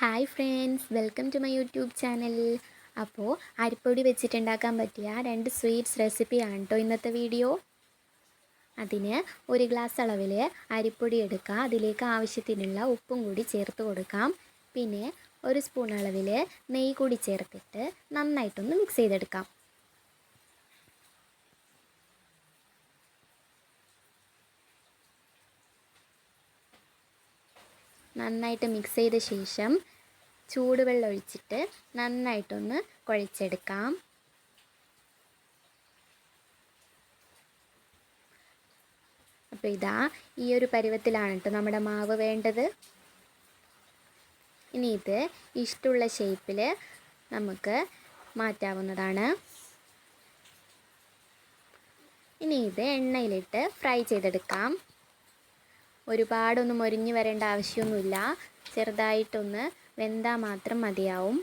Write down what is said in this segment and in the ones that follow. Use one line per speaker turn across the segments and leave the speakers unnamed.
Hi friends welcome to my YouTube channel. അപ്പോൾ അരിപ്പൊടി വെച്ചിട്ടുണ്ടാക്കാൻ പറ്റിയ രണ്ട് സ്വീറ്റ്സ് റെസിപ്പിയാണ് കേട്ടോ ഇന്നത്തെ വീഡിയോ. അതിന് ഒരു ഗ്ലാസ് അളവിൽ അരിപ്പൊടി എടുക്കുക അതിലേക്ക് ആവശ്യത്തിനുള്ള ഉപ്പും കൂടി ചേർത്ത് കൊടുക്കാം. പിന്നെ ഒരു സ്പൂൺ അളവിൽ നെയ്യ് കൂടി ചേർത്തിട്ട് നന്നായിട്ടൊന്ന് മിക്സ് ചെയ്തെടുക്കാം. നന്നായിട്ട് മിക്സ് ചെയ്ത ശേഷം ചൂടുവെള്ളം ഒഴിച്ചിട്ട് നന്നായിട്ടൊന്ന് കുഴച്ചെടുക്കാം. അപ്പോൾ ഇതാ ഈ ഒരു പരുവത്തിലാണ് കേട്ടോ നമ്മുടെ മാവ് വേണ്ടത്. ഇനി ഇത് ഇഷ്ടമുള്ള ഷേപ്പിൽ നമുക്ക് മാറ്റാവുന്നതാണ്. ഇനി ഇത് എണ്ണയിലിട്ട് ഫ്രൈ ചെയ്തെടുക്കാം. ഒരുപാടൊന്നും മൊരിഞ്ഞു വരേണ്ട ആവശ്യമൊന്നുമില്ല. ചെറുതായിട്ടൊന്ന് വെന്താൽ മാത്രം മതിയാവും.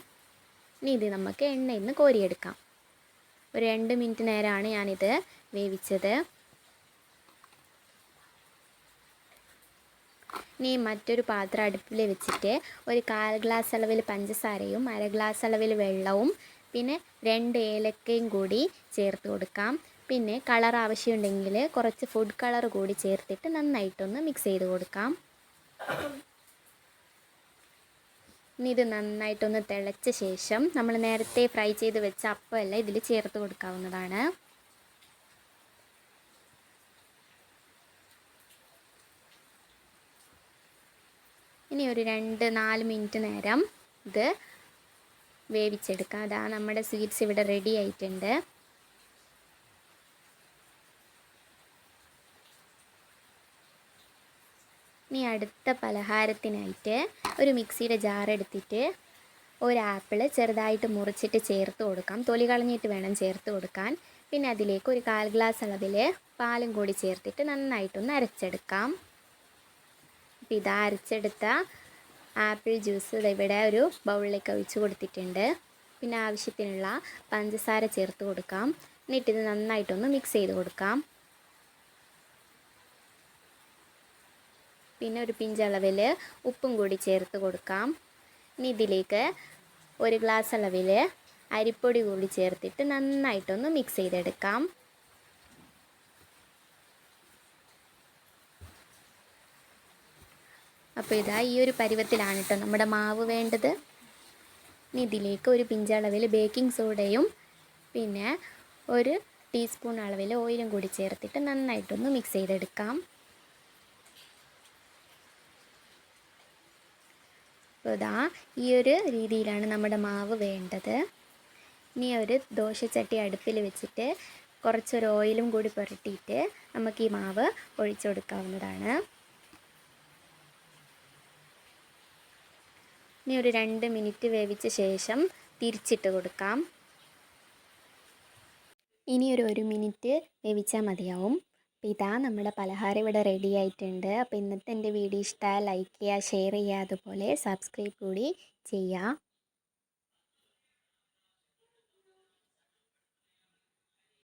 ഇനി ഇത് നമുക്ക് എണ്ണയിൽ നിന്ന് കോരിയെടുക്കാം. ഒരു രണ്ട് മിനിറ്റ് നേരമാണ് ഞാനിത് വേവിച്ചത്. ഇനി മറ്റൊരു പാത്രം അടുപ്പിൽ വെച്ചിട്ട് ഒരു കാൽ ഗ്ലാസ് അളവിൽ പഞ്ചസാരയും അര ഗ്ലാസ് അളവിൽ വെള്ളവും പിന്നെ രണ്ട് ഏലക്കയും കൂടി ചേർത്ത് കൊടുക്കാം. പിന്നെ കളർ ആവശ്യമുണ്ടെങ്കിൽ കുറച്ച് ഫുഡ് കളർ കൂടി ചേർത്തിട്ട് നന്നായിട്ടൊന്ന് മിക്സ് ചെയ്ത് കൊടുക്കാം. ഇനി ഇത് നന്നായിട്ടൊന്ന് തിളച്ച ശേഷം നമ്മൾ നേരത്തെ ഫ്രൈ ചെയ്ത് വെച്ച അപ്പമെല്ലാം ഇതിൽ ചേർത്ത് കൊടുക്കാവുന്നതാണ്. ഇനി ഒരു രണ്ട് നാല് മിനിറ്റ് നേരം ഇത് വേവിച്ചെടുക്കാം. അതാ നമ്മുടെ സ്വീറ്റ്സ് ഇവിടെ റെഡി ആയിട്ടുണ്ട്. ഇനി അടുത്ത പലഹാരത്തിനായിട്ട് ഒരു മിക്സിയുടെ ജാർ എടുത്തിട്ട് ഒരു ആപ്പിൾ ചെറുതായിട്ട് മുറിച്ചിട്ട് ചേർത്ത് കൊടുക്കാം. തൊലി കളഞ്ഞിട്ട് വേണം ചേർത്ത് കൊടുക്കാൻ. പിന്നെ അതിലേക്ക് ഒരു കാൽ ഗ്ലാസ് അളവിൽ പാലും കൂടി ചേർത്തിട്ട് നന്നായിട്ടൊന്ന് അരച്ചെടുക്കാം. അപ്പോൾ ഇതാ അരച്ചെടുത്ത ആപ്പിൾ ജ്യൂസ് ഇവിടെ ഒരു ബൗളിലേക്ക് ഒഴിച്ച് കൊടുത്തിട്ടുണ്ട്. പിന്നെ ആവശ്യത്തിനുള്ള പഞ്ചസാര ചേർത്ത് കൊടുക്കാം. എന്നിട്ടിത് നന്നായിട്ടൊന്ന് മിക്സ് ചെയ്ത് കൊടുക്കാം. പിന്നെ ഒരു പിഞ്ചളവിൽ ഉപ്പും കൂടി ചേർത്ത് കൊടുക്കാം. ഇനി ഇതിലേക്ക് ഒരു ഗ്ലാസ് അളവിൽ അരിപ്പൊടി കൂടി ചേർത്തിട്ട് നന്നായിട്ടൊന്ന് മിക്സ് ചെയ്തെടുക്കാം. അപ്പോൾ ഇതാ ഈ ഒരു പരുവത്തിലാണ് കേട്ടോ നമ്മുടെ മാവ് വേണ്ടത്. ഇനി ഇതിലേക്ക് ഒരു പിഞ്ചളവിൽ ബേക്കിംഗ് സോഡയും പിന്നെ ഒരു ടീസ്പൂൺ അളവിൽ ഓയിലും കൂടി ചേർത്തിട്ട് നന്നായിട്ടൊന്ന് മിക്സ് ചെയ്തെടുക്കാം. അപ്പോൾ ഇതാ ഈ ഒരു രീതിയിലാണ് നമ്മുടെ മാവ് വേണ്ടത്. ഇനി ഒരു ദോശച്ചട്ടി അടുപ്പിൽ വെച്ചിട്ട് കുറച്ചൊരു ഓയിലും കൂടി പുരട്ടിയിട്ട് നമുക്ക് ഈ മാവ് ഒഴിച്ചു കൊടുക്കാവുന്നതാണ് ഇനി ഒരു രണ്ട് മിനിറ്റ് വേവിച്ച ശേഷം തിരിച്ചിട്ട് കൊടുക്കാം. ഇനി ഒരു ഒരു മിനിറ്റ് വേവിച്ചാൽ മതിയാവും. അപ്പോൾ ഇതാ നമ്മുടെ പലഹാരം ഇവിടെ റെഡി ആയിട്ടുണ്ട്. അപ്പോൾ ഇന്നത്തെ എന്റെ വീഡിയോ ഇഷ്ടമായാൽ ലൈക്ക് ചെയ്യുക ഷെയർ ചെയ്യുക അതുപോലെ സബ്സ്ക്രൈബ് കൂടി ചെയ്യുക.